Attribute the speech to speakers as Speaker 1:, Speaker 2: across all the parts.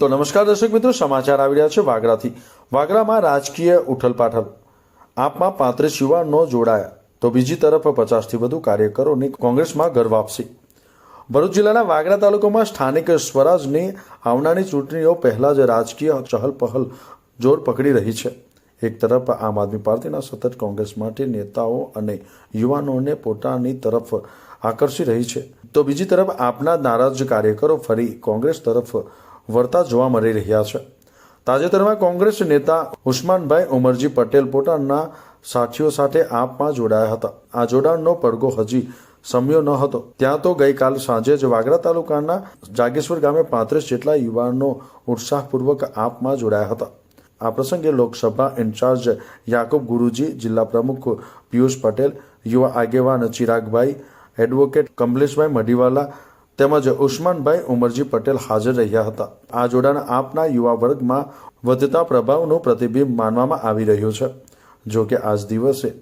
Speaker 1: તો નમસ્કાર દર્શક મિત્રો, સમાચાર આવી રહ્યા છે વાગરાથી. વાગરામાં રાજકીય ઉઠલપાઠલ આપમાં પાંત્રીસ યુવાનો જોડાયા. તો બીજી તરફ પચાસથી વધુ કાર્યકરોની કોંગ્રેસમાં ઘર વાપસી. ભરૂચ જિલ્લાના વાગરા તાલુકામાં સ્થાનિક સ્વરાજની આવનારી ચૂંટણીઓ પહેલાં જ રાજકીય ચહલપહલ જોર પકડી રહી છે. એક તરફ આમ આદમી પાર્ટીના સતત કોંગ્રેસ માટે નેતાઓ અને યુવાનોને પોતાની તરફ આકર્ષી રહી છે. તો બીજી તરફ આપના નારાજ કાર્યકરો ફરી કોંગ્રેસ તરફ વળતા જોવા મળી રહ્યા છે. તાજેતરમાં કોંગ્રેસ નેતા ઉસ્માનભાઈ ઉમરજી પટેલ પોતાના સાથીઓ સાથે આપમાં જોડાયા હતા. આ જોડાણનો પડઘો હજી સમ્યો ન હતો. ત્યાં તો ગઈકાલ સાંજે જ વાગરા તાલુકાના જાગેશ્વર ગામે પાંત્રીસ જેટલા યુવાનો ઉત્સાહપૂર્વક આપમાં જોડાયા હતા. આ પ્રસંગે લોકસભા ઇન્ચાર્જ યાકુબ ગુરુજી, જિલ્લા પ્રમુખ પિયુષ પટેલ, યુવા આગેવાન ચિરાગભાઈ, એડવોકેટ કમલેશભાઈ મઢીવાલા તેમજ ઉસ્માનભાઈ ઉમરજી પટેલ હાજર રહ્યા હતા. આ જોડાણ આપના યુવા વર્ગમાં વધતા પ્રભાવનું પ્રતિબિંબ માનવામાં આવી રહ્યું છે. જો કે આજ દિવસે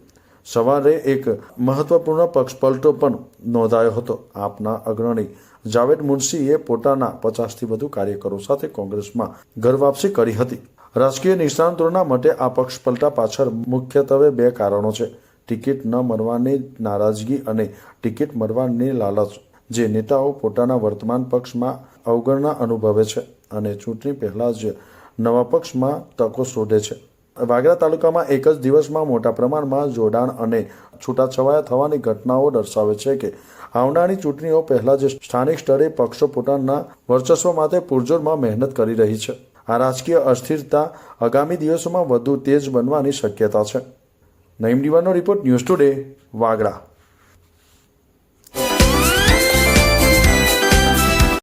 Speaker 1: સવારે એક મહત્વપૂર્ણ પક્ષપલટો પણ નોંધાયો હતો. આપના અગ્રણી જાવેદ મુનશીએ પોતાના પચાસથી વધુ કાર્યકરો સાથે કોંગ્રેસમાં ઘર વાપસી કરી હતી. રાજકીય નિષ્ણાંતોના મતે આ પક્ષપલટા પાછળ મુખ્યત્વે બે કારણો છે. ટિકિટ ન મળવાની નારાજગી અને ટિકિટ મળવાની લાલચ. જે નેતાઓ પોતાના વર્તમાન પક્ષમાં અવગણના અનુભવે છે અને ચૂંટણી પહેલાં જ નવા પક્ષમાં તકો શોધે છે. વાગરા તાલુકામાં એક જ દિવસમાં મોટા પ્રમાણમાં જોડાણ અને છૂટાછવાયા થવાની ઘટનાઓ દર્શાવે છે કે આવનારી ચૂંટણીઓ પહેલાં જ સ્થાનિક સ્તરે પક્ષો પોતાના વર્ચસ્વ માટે પૂરજોરમાં મહેનત કરી રહી છે. આ રાજકીય અસ્થિરતા આગામી દિવસોમાં વધુ તેજ બનવાની શક્યતા છે. નઈમ ડીવાનો રિપોર્ટ ન્યૂઝ ટુડે વાગડા